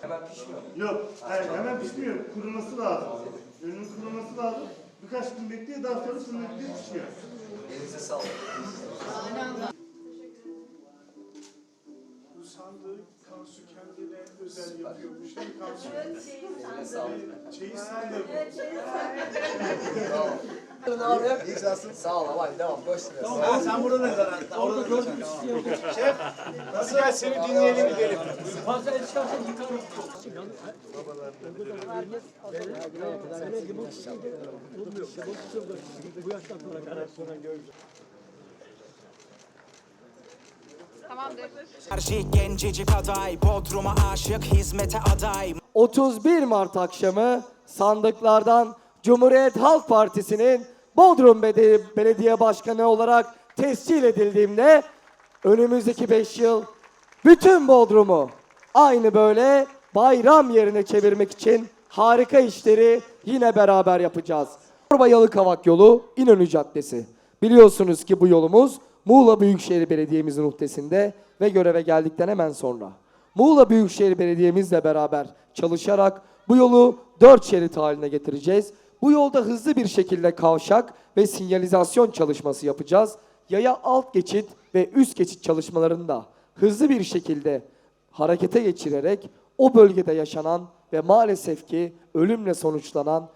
Hemen pişmiyor. Yok, hayır, hemen pişmiyor. Kuruması lazım. Ürünün kuruması lazım. Birkaç gün bekliyor, daha sonra sünnet pişiyor. Elinize sağlık. Bu sandığı Kansu kendine özel yapıyormuş. Değil mi Kansu? Eline sağlık. Çeyiz sandığı. Ne? İyi şansın. Sağ ol hadi devam. Boş ver. Tamam. Sen burada da zarar. Orada gördüm. Nasıl ya seni dinleyelim gidelim. Enerjik gencecik aday Bodrum'a aşık hizmete aday 31 Mart akşamı sandıklardan Cumhuriyet Halk Partisi'nin Bodrum Belediye Başkanı olarak tescil edildiğimde önümüzdeki 5 yıl bütün Bodrum'u aynı böyle bayram yerine çevirmek için harika işleri yine beraber yapacağız. Çorba Yalıkavak yolu İnönü Caddesi. Biliyorsunuz ki bu yolumuz Muğla Büyükşehir Belediye'mizin muhtesinde ve göreve geldikten hemen sonra. Muğla Büyükşehir Belediye'mizle beraber çalışarak bu yolu dört şerit haline getireceğiz. Bu yolda hızlı bir şekilde kavşak ve sinyalizasyon çalışması yapacağız. Yaya alt geçit ve üst geçit çalışmalarını da hızlı bir şekilde harekete geçirerek o bölgede yaşanan ve maalesef ki ölümle sonuçlanan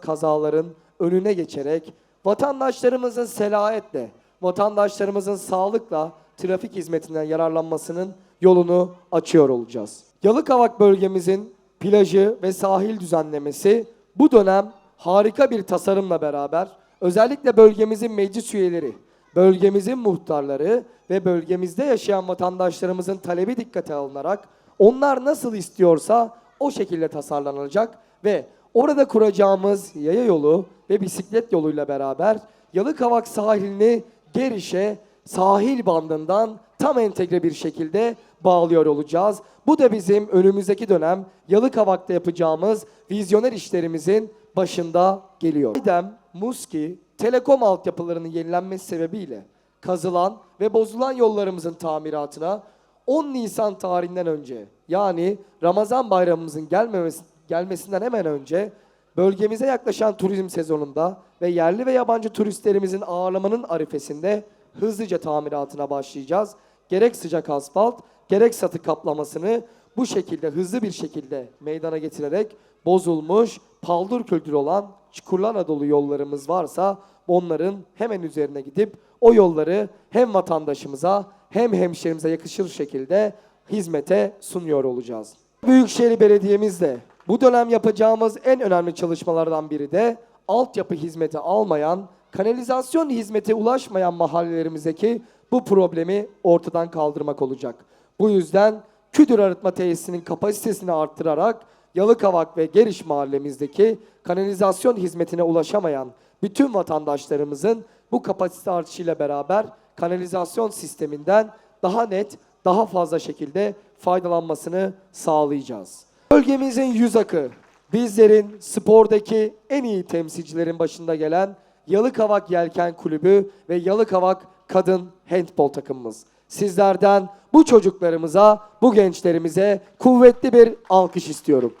kazaların önüne geçerek vatandaşlarımızın selahetle, vatandaşlarımızın sağlıkla trafik hizmetinden yararlanmasının yolunu açıyor olacağız. Yalıkavak bölgemizin plajı ve sahil düzenlemesi bu dönem harika bir tasarımla beraber özellikle bölgemizin meclis üyeleri, bölgemizin muhtarları ve bölgemizde yaşayan vatandaşlarımızın talebi dikkate alınarak onlar nasıl istiyorsa o şekilde tasarlanacak ve orada kuracağımız yaya yolu ve bisiklet yoluyla beraber Yalıkavak sahilini Geriş'e sahil bandından tam entegre bir şekilde bağlıyor olacağız. Bu da bizim önümüzdeki dönem Yalıkavak'ta yapacağımız vizyoner işlerimizin başında geliyor. İdem, Muski, Telekom altyapılarının yenilenmesi sebebiyle kazılan ve bozulan yollarımızın tamiratına 10 Nisan tarihinden önce yani Ramazan bayramımızın gelmemesi, gelmesinden hemen önce bölgemize yaklaşan turizm sezonunda ve yerli ve yabancı turistlerimizin ağırlamanın arifesinde hızlıca tamiratına başlayacağız. Gerek sıcak asfalt, gerek satı kaplamasını bu şekilde hızlı bir şekilde meydana getirerek bozulmuş, paldır küldür olan çukurlarla dolu yollarımız varsa onların hemen üzerine gidip o yolları hem vatandaşımıza hem hemşerimize yakışır şekilde hizmete sunuyor olacağız. Büyükşehir Belediye'mizde bu dönem yapacağımız en önemli çalışmalardan biri de altyapı hizmeti almayan, kanalizasyon hizmeti ulaşmayan mahallelerimizdeki bu problemi ortadan kaldırmak olacak. Bu yüzden Küdür Arıtma Tesisinin kapasitesini arttırarak Yalıkavak ve Geriş mahallemizdeki kanalizasyon hizmetine ulaşamayan bütün vatandaşlarımızın bu kapasite artışıyla beraber kanalizasyon sisteminden daha net, daha fazla şekilde faydalanmasını sağlayacağız. Bölgemizin yüz akı, bizlerin spordaki en iyi temsilcilerin başında gelen Yalıkavak Yelken Kulübü ve Yalıkavak Kadın Handbol takımımız. Sizlerden bu çocuklarımıza, bu gençlerimize kuvvetli bir alkış istiyorum.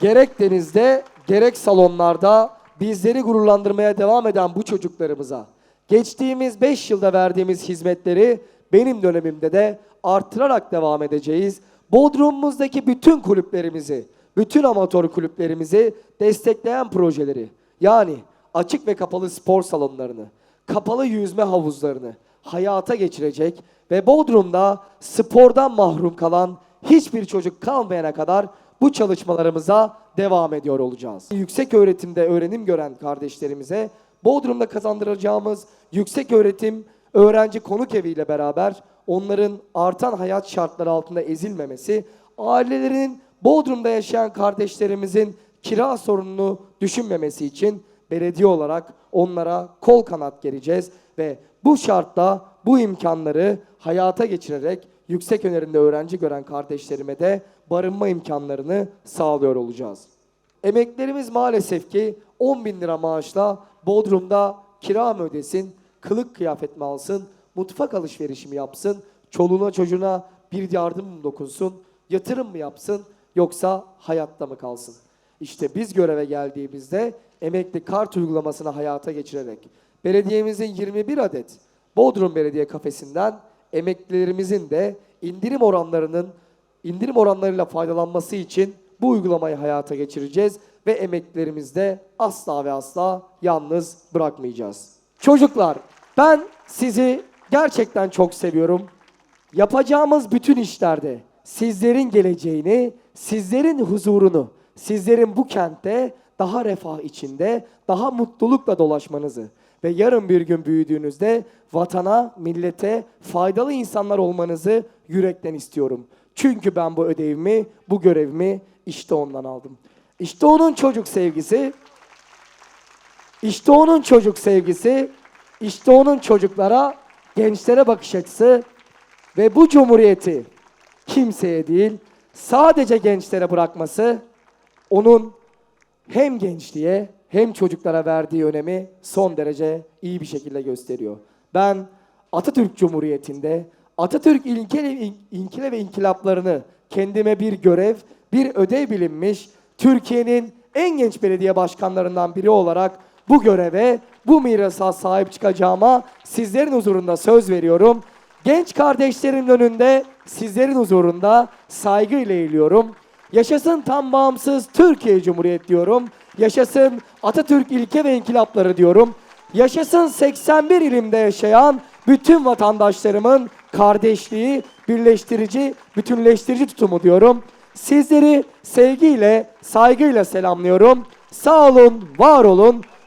Gerek denizde, gerek salonlarda bizleri gururlandırmaya devam eden bu çocuklarımıza geçtiğimiz 5 yılda verdiğimiz hizmetleri benim dönemimde de artırarak devam edeceğiz. Bodrum'umuzdaki bütün kulüplerimizi, bütün amatör kulüplerimizi destekleyen projeleri yani açık ve kapalı spor salonlarını, kapalı yüzme havuzlarını hayata geçirecek ve Bodrum'da spordan mahrum kalan hiçbir çocuk kalmayana kadar bu çalışmalarımıza devam ediyor olacağız. Yüksek öğretimde öğrenim gören kardeşlerimize Bodrum'da kazandıracağımız yüksek öğretim öğrenci konuk evi ile beraber onların artan hayat şartları altında ezilmemesi, ailelerinin Bodrum'da yaşayan kardeşlerimizin kira sorununu düşünmemesi için belediye olarak onlara kol kanat gereceğiz ve bu şartta bu imkanları hayata geçirerek yüksek önerimde öğrenci gören kardeşlerime de barınma imkanlarını sağlıyor olacağız. Emeklerimiz maalesef ki 10 bin lira maaşla Bodrum'da kira mı ödesin, kılık kıyafet mi alsın, mutfak alışverişi mi yapsın, çoluğuna çocuğuna bir yardım mı dokunsun, yatırım mı yapsın yoksa hayatta mı kalsın? İşte biz göreve geldiğimizde emekli kart uygulamasını hayata geçirerek belediyemizin 21 adet Bodrum Belediye kafesinden emeklilerimizin de indirim oranlarının indirim oranlarıyla faydalanması için bu uygulamayı hayata geçireceğiz ve emeklilerimizi de asla ve asla yalnız bırakmayacağız. Çocuklar ben sizi gerçekten çok seviyorum. Yapacağımız bütün işlerde sizlerin geleceğini, sizlerin huzurunu, sizlerin bu kentte daha refah içinde, daha mutlulukla dolaşmanızı ve yarın bir gün büyüdüğünüzde vatana, millete faydalı insanlar olmanızı yürekten istiyorum. Çünkü ben bu ödevimi, bu görevimi işte ondan aldım. İşte onun çocuk sevgisi, işte onun çocuk sevgisi, işte onun çocuklara, gençlere bakış açısı ve bu cumhuriyeti kimseye değil, sadece gençlere bırakması onun hem gençliğe hem çocuklara verdiği önemi son derece iyi bir şekilde gösteriyor. Ben Atatürk Cumhuriyeti'nde Atatürk ilkele, inkile ve inkılaplarını kendime bir görev, bir ödev bilinmiş Türkiye'nin en genç belediye başkanlarından biri olarak bu göreve, bu mirasa sahip çıkacağıma sizlerin huzurunda söz veriyorum. Genç kardeşlerimin önünde, sizlerin huzurunda saygıyla eğiliyorum. Yaşasın tam bağımsız Türkiye Cumhuriyeti diyorum. Yaşasın Atatürk ilke ve inkılapları diyorum. Yaşasın 81 ilimde yaşayan bütün vatandaşlarımın kardeşliği, birleştirici, bütünleştirici tutumu diyorum. Sizleri sevgiyle, saygıyla selamlıyorum. Sağ olun, var olun.